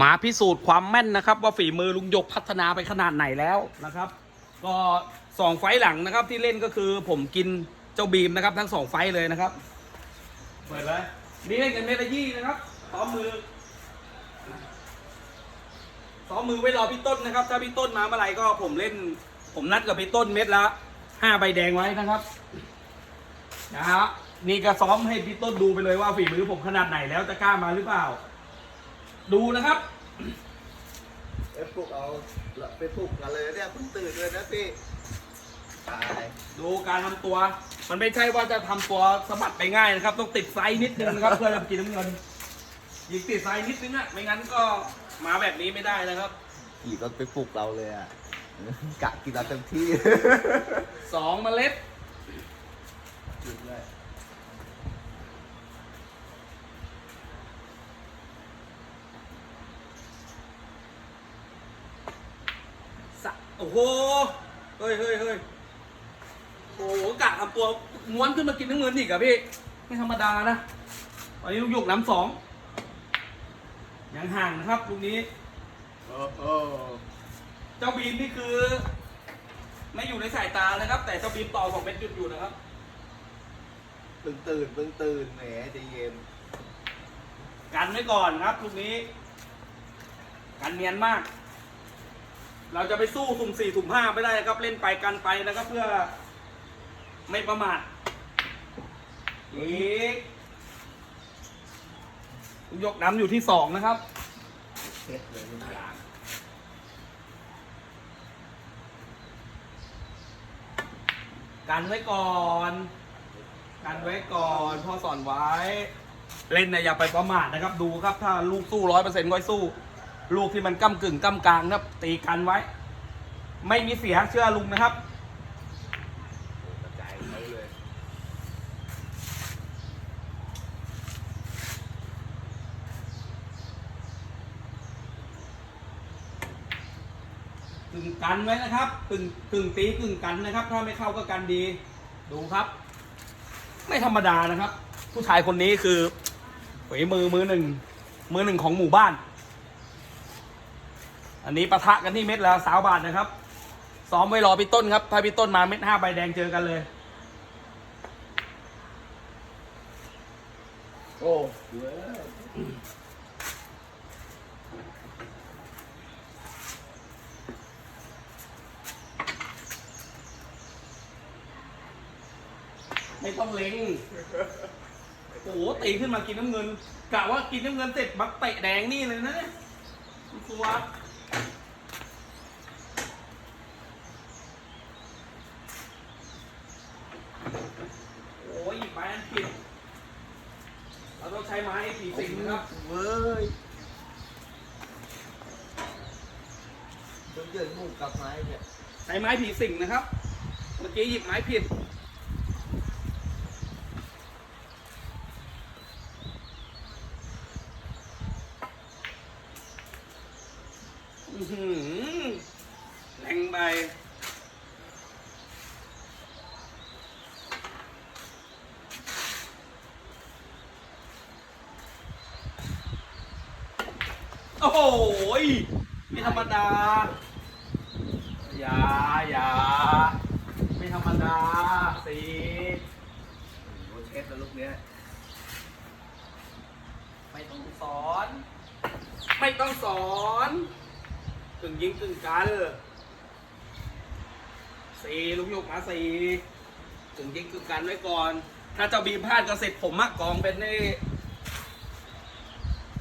มาพิสูจน์ความแม่นนะครับ ว่าฝีมือลุงยกพัฒนาไปขนาดไหนแล้วนะครับ ก็สองไฟหลังนะครับที่เล่นก็คือผมกินเจ้าบีมนะครับ ทั้งสองไฟเลยนะครับเปิดเลยนี่เล่นกันเมตายี่นะครับซ้อมมือซ้อมมือไว้รอพี่ต้นนะครับ ถ้าพี่ต้นมาเมื่อไหร่ก็ผมเล่น ผมนัดกับพี่ต้นเม็ดละห้าใบแดงไว้นะครับนะฮะนี่ก็ซ้อมให้พี่ต้นดูไปเลยว่าฝีมือผมขนาดไหนแล้วจะกล้ามาหรือเปล่า ดูนะครับไปปลุกเอาไปปลุกกันเลยเนี่ยเพิ่งตื่นเลยนะพี่ตายดูการทำตัว มันไม่ใช่ว่าจะทำตัวสะบัดไปง่ายนะครับ ต้องติดไซส์นิดนึงนะครับ เพื่อจะกินน้ำเงินยิงติดไซส์นิดนึงอะไม่งั้นก็มาแบบนี้ไม่ได้นะครับขี่รถไปปลุกเราเลยอะกะกินเราเต็มที่ สองเมล็ดกินเลย สะโอ้โห เฮ้ยเฮ้ยเฮ้ยโอ้โหกะทำตัวม้วนขึ้นมากินน้ำเงินอีกอะพี่ ไม่ธรรมดานะตอนนี้ลูกหยกน้ำสองยังห่างนะครับลูกนี้โอ้โหเจ้าบีมนี่คือ ไม่อยู่ในสายตานะครับ แต่เจ้าบีมต่อสองเม็ดหยุดอยู่นะครับเพิ่งตื่นเพิ่งตื่นแหมใจะเย็นกันไว้ก่อนครับลูกนี้ กันเนียนมาก เราจะไปสู้สุ่มสี่สุ่มห้าไม่ได้นะครับ เล่นไปกันไปนะครับ เพื่อไม่ประมาทอีกยกน้ำอยู่ที่สองนะครับกันไว้ก่อน กันไว้ก่อนพ่อสอนไว้ เล่นนะอย่าไปประมาทนะครับดูครับ ถ้าลูกสู้ร้อยเปอร์เซ็นต์ก็ให้สู้ ลูกที่มันก้ากึ่งก้ากลางนะครับ ตีกันไว้ ไม่มีเสียเชื่อลุงนะครับกระจายเขาเลยกึ่งกันไว้นะครับกึ่งกึ่งตีกึ่งกันนะครับ ถ้าไม่เข้าก็กันดี ดูครับ ไม่ธรรมดานะครับ ผู้ชายคนนี้คือฝีมือมือหนึ่งมือหนึ่งของหมู่บ้าน อันนี้ปะทะกันที่เม็ดละสาวบาทนะครับ ซ้อมไว้รอพี่ต้นครับถ้าพี่ต้นมาเม็ดห้าใบแดงเจอกันเลย โอ้เว้ยไม่ต้องเล็ง โอ้โหตีขึ้นมากินน้ำเงินกะว่ากินน้ำเงินเสร็จบักเตะแดงนี่เลยนะเนี่ยตัวโอ้ยหยิบไม้อันผิด เราต้องใช้ไม้ผีสิงนะครับ เว้ยจนเกิดมุกกับไม้เนี่ย ใช้ไม้ผีสิงนะครับ เมื่อกี้หยิบไม้ผิด อื้อหือแรงไป โอ้โหยไม่ธรรมดา อย่าอย่าไม่ธรรมดาสีโอ้เช็ดแล้วลูกเนี้ย ไม่ต้องสอน ไม่ต้องสอนกึ่งยิงกึ่งกันสีลูกยกมาสีกึ่งยิงกึ่งกันไว้ก่อน ถ้าเจ้าบีมพลาดก็เสร็จผมมากกองเป็นนี่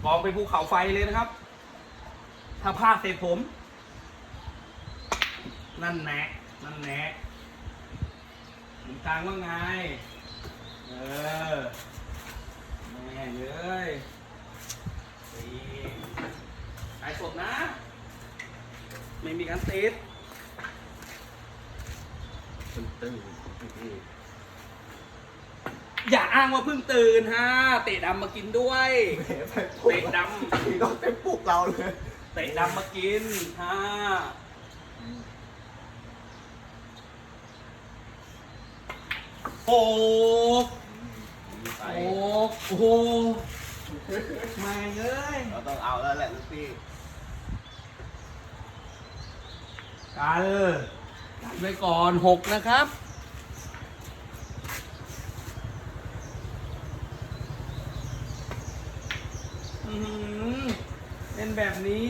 กองเป็นภูเขาไฟเลยนะครับ ถ้าพลาดเสร็จผม นั่นแหนะนั่นแหนะหมุนกลางว่าไง เออ แม่เอ้ยสี่ขายสดนะ ไม่มีการติดเพิ่งตื่นพี่อย่าอ้างว่าเพิ่งตื่นฮะ เตะดำมากินด้วยแหมไปปลุกเตะดำขี่รถไปปลุกเราเลย เตะดำมากินฮะโอ้ไปโอ้โหไม่เอ้ยเราต้องเอาแล้วแหละลูกพี่กันกันไว้ก่อนหกนะครับอื้อหือ เป็นแบบนี้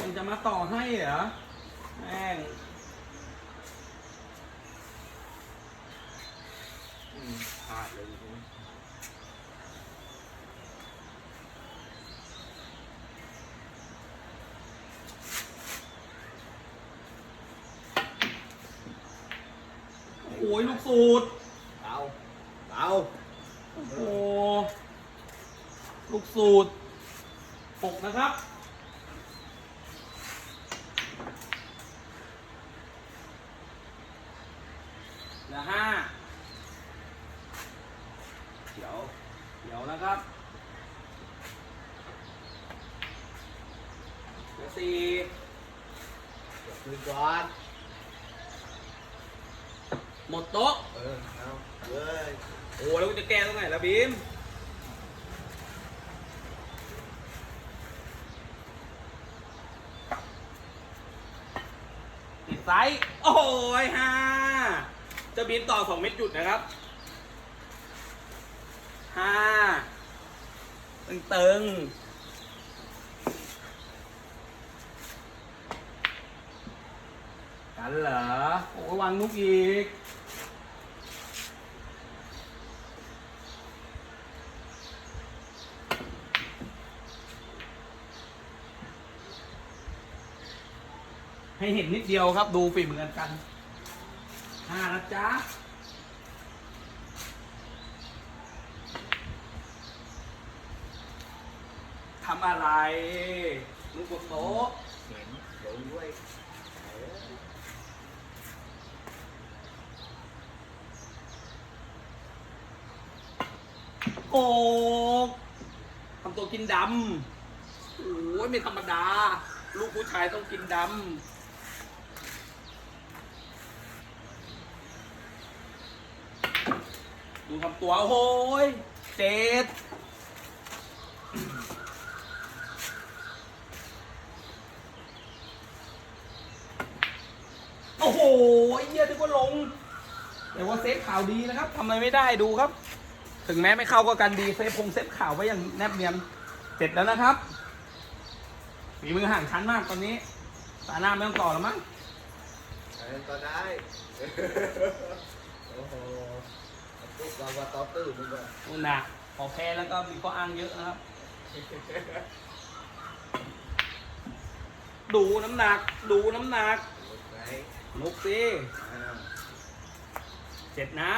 มันจะมาต่อให้เหรอแม่งอืมพลาดเลยทีนี้โอ้ยลูกสูตรเอาเอาโอ้โหลูกสูตรหกนะครับ เหลือห้า เดี๋ยวเดี๋ยวนะครับเหลือสี่เดี๋ยวคืนก่อนหมดโต๊ะเออเอาเลยโอ้แล้วกูจะแก้ตรงไหนล่ะบีมติดไซส์โอ้ยฮ่าจะบินต่อสองเม็ดหยุดนะครับห้า ตึงตึงๆกันเหรอ โอ้ยวางนุกอีก ให้เห็นนิดเดียวครับดูฝีมือกันกันห้านะจ๊ะำอะไรลูกบโต๊ะเห็นโดนด้วยโอ้ทำตัวกินดำโอ้ยไม่ธรรมดา ลูกผู้ชายต้องกินดำดูทำตัวโอ้ยเจ็ด โอ้โหไอ้เหี้ย นึกว่าลง แต่ว่าเซฟข่าวดีนะครับทำอะไรไม่ได้ดูครับ ถึงแม้ไม่เข้าก็กันดีเซฟคงเซฟข่าวไว้อย่างแนบเนียนเสร็จแล้วนะครับฝีมือห่างชั้นมากตอนนี้ตาหน้าไม่ต้องต่อแล้วมั้งเออก็ได้โอ้โหพวกเราว่าต่อตื้อมึงก็นู่นนะพอแพ้แล้วก็มีข้ออ้างเยอะนะครับ ดูน้ำหนัก ดูน้ำหนักลูกไหนลุกสิอ่า เจ็ดนะ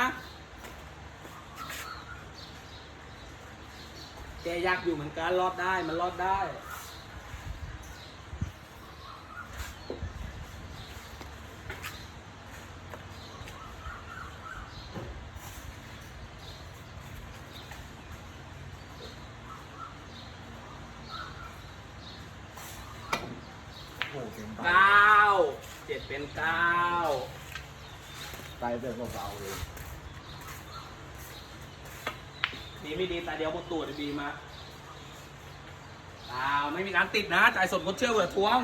แกยากอยู่เหมือนกันรอดได้มันรอดได้โอ้โหเต็มไปเก้าเจ็ดเป็นเก้า ไปแบบเบาๆเลยดีไม่ดีตาเดียวหมดตัวดีมาเปล่าไม่มีการติดนะจ่ายสดคนเชื่อเผื่อทวง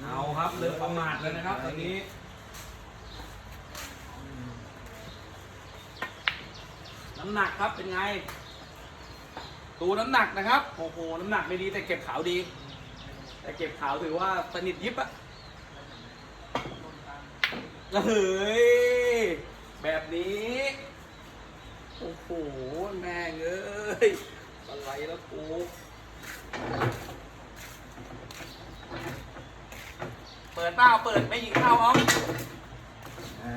เอาครับเรือประมาทเลยนะครับตอนนี้น้ำหนักครับเป็นไง ดูน้ำหนักนะครับ โอ้โห น้ำหนักไม่ดีแต่เก็บขาวดี แต่เก็บขาวถือว่าสนิทยิบอะ เฮ้ย แบบนี้ โอ้โห แม่งเอ้ยอะไรแล้วกูเปิดเปล่าเปิดไม่ยิงเข้าเอาใช่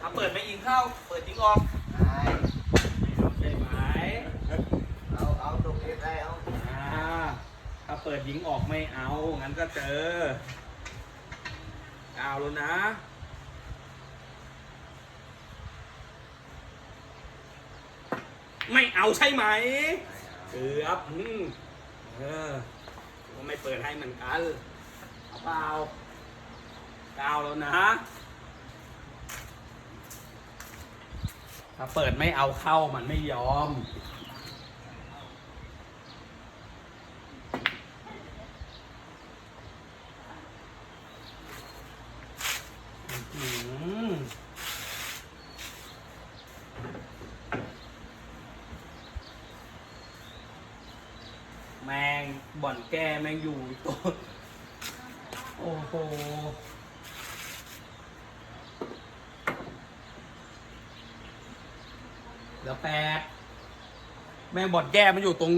ถ้าเปิดไม่ยิงเข้า เปิดยิงออกใช่ใช่ไหมเอาเอาตรงนี้ได้เอาอ่าถ้าเปิดยิงออกไม่เอา งั้นก็เจอ เอาแล้วนะ ไม่เอาใช่ไหมเกือบอืมเออก็ไม่เปิดให้เหมือนกันเอาเปล่าเก้าแล้วนะ ถ้าเปิดไม่เอาเข้ามันไม่ยอม อื้อหือแมงบ่อนแก้แมงอยู่อีกตัว โอ้โห เห ลือแปดแมงบอนแก้มันอยู่ตรง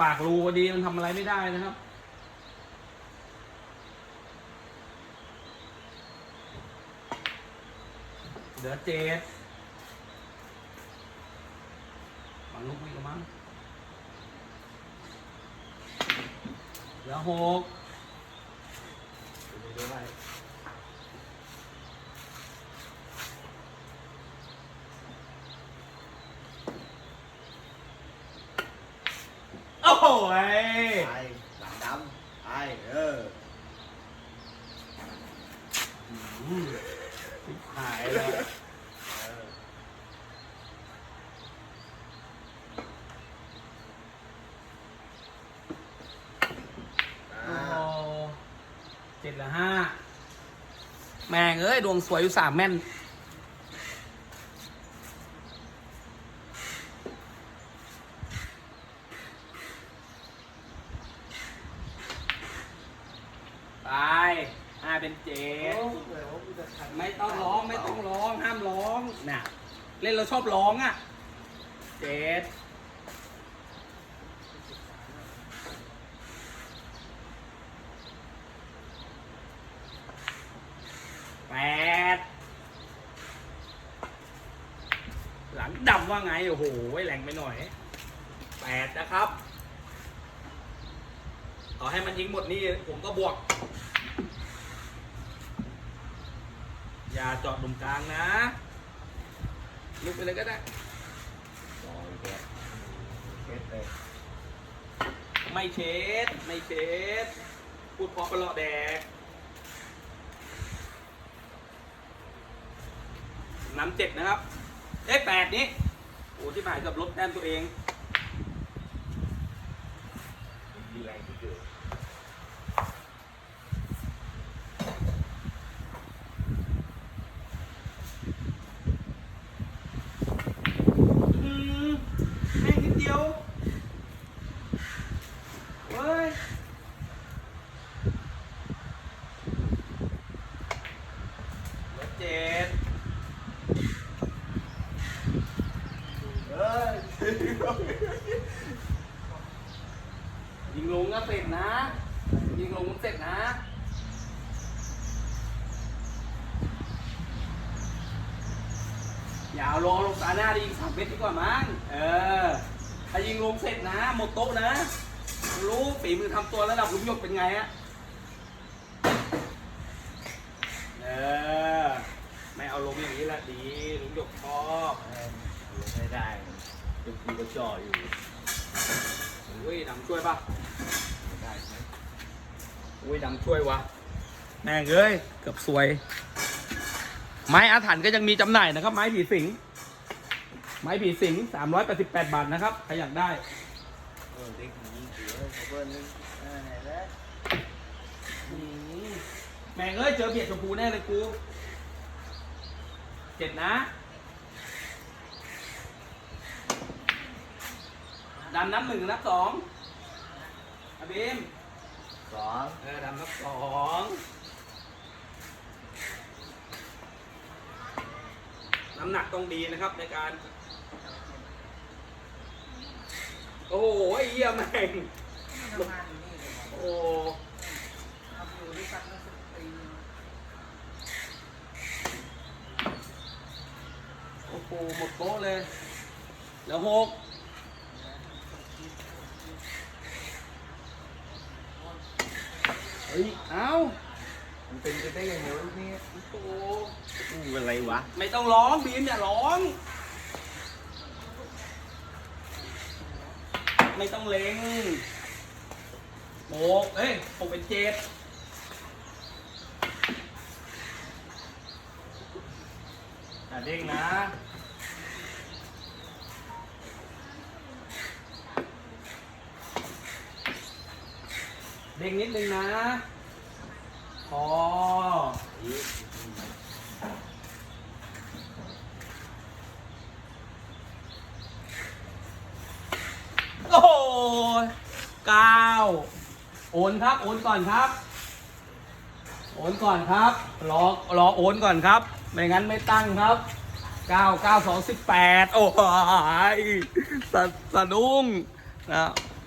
ปากรูพอดีมันทำอะไรไม่ได้นะครับ เหลือเจ็ดฝังลูกวิ่กันมั้งเหลือหก โอ้โหยไอ้หลังดำไอ้เอออืมชิบหายเลยเออโอ้อ่าโหเจ็ดเหลือห้าแม่งเอ้ย ดวงสวยอยู่สามแม่น ไปห้า เป็นเจ็ดไม่ต้องร้องไม่ต้องร้อง ห้ามร้องน่ะเล่นเราชอบร้องอะเจ็ดแปดหลังดำว่าไง โอ้โหแรงไปหน่อยแปดนะครับ ต่อให้มันยิงหมดนี่ผมก็บวก อย่าเจอดตรงกลางนะ ลุกไปเลยก็ได้ไม่เช็ด ไม่เช็ด พูดเพราะปเลาะแดก น้ำเจ็ดนะครับ เอ้ยแปดนี้ โอ้ที่หมายกับลดแต้มตัวเอง มีแรงที่เกิด อืมแม่งนิดเดียว เฮ้ย เหลือเจ็ด เฮ้ย ยิงลงก็ เสร็จนะ ยิงลงเสร็จนะอย่าเอาลงลงตาหน้าดิยิงสามเมตรดีกว่ามั้งเออถ้ายิงลงเสร็จนะ หมดโต๊ะนะ รู้ฝีมือทำตัวระดับลุงหยกเป็นไงอะเออไม่เอาลงอย่างนี้แหละดีลุงหยกชอบไม่ได้เป็นกูก็จ่ออยู่อุ้ยดำช่วยปะไม่ได้ไหม อุ้ยดำช่วยวะแม่งเอ้ยเกือบซวย ไม้อาถรรพ์ก็ยังมีจำหน่ายนะครับ ไม้ผีสิง ไม้ผีสิงสามร้อยแปดสิบแปดบาทนะครับใครอยากได้เออเด็กมันยิงเสือเขาเบิ้ลนึงอ่าไหนแล้วอืมแม่งเอ้ยเจอเบียดชมพูแน่เลยกูเจ็ดนะดำนับหนึ่งนับสองอาบีม สองเออดำนับสองน้ำหนักต้องดีนะครับในการ โอ้โหไอ้เหี้ยแม่งทำงานอยู่นี่เลยโอ้ ทำอยู่ด้วยกันมาสิบปีโอ้โหหมดโต๊ะเลย แล้วหก ฮ้ยเอ้ามันเป็นไปได้ยังไงวะลูกนี้โอ้โหอู้อะไรวะ ไม่ต้องร้องบีมอย่าร้อง ไม่ต้องเล็งโบกเอ้ยหกเป็นเจ็ดอย่าเด้งนะ เด้งนิดนึงนะ พอ โอ้โหเก้าโอนครับ โอนก่อนครับ โอนก่อนครับ รอ รอโอนก่อนครับ ไม่งั้นไม่ตั้งครับเก้าเก้าสองสิบแปดโอ้ยสะสะดุ้งนะ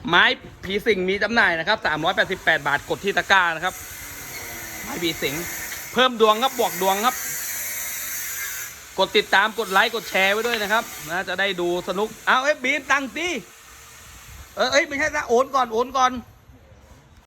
ไม้ผีสิงมีจำหน่ายนะครับสามร้อยแปดสิบแปดบาทกดที่ตะกร้านะครับ ไม้ผีสิง เพิ่มดวงครับบวกดวงครับ กดติดตามกดไลค์กดแชร์ไว้ด้วยนะครับนะจะได้ดูสนุก เอาเอ้ยบีมตังตีเออเอ้ยไม่ใช่นะโอนก่อนโอนก่อน